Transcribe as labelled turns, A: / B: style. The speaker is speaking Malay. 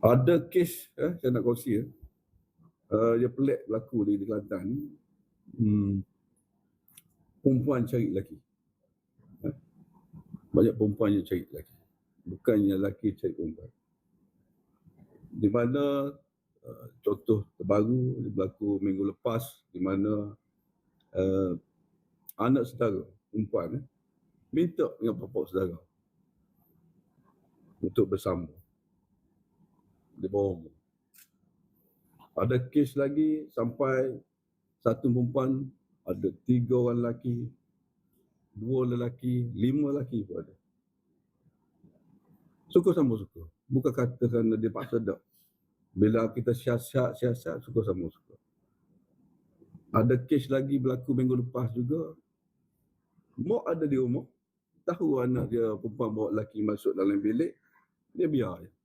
A: Ada kes eh, saya nak kongsi ya. Uh, dia pelik berlaku di, di Kelantan. Hmm. Perempuan cari lelaki. Eh? Banyak perempuan yang cari lelaki. Bukannya lelaki cari perempuan. Di mana uh, contoh terbaru berlaku minggu lepas di mana uh, anak saudara perempuan eh, minta dengan bapa saudara untuk bersama umur. Ada kes lagi sampai satu perempuan ada tiga orang lelaki, dua lelaki, lima lelaki pun ada. Suka sama suka. Bukan kata kerana dia paksa tak. Bila kita siasat, siasat, suka sama suka. Ada kes lagi berlaku minggu lepas juga. Mak ada di rumah. Tahu anak dia perempuan bawa lelaki masuk dalam bilik. Dia biar je.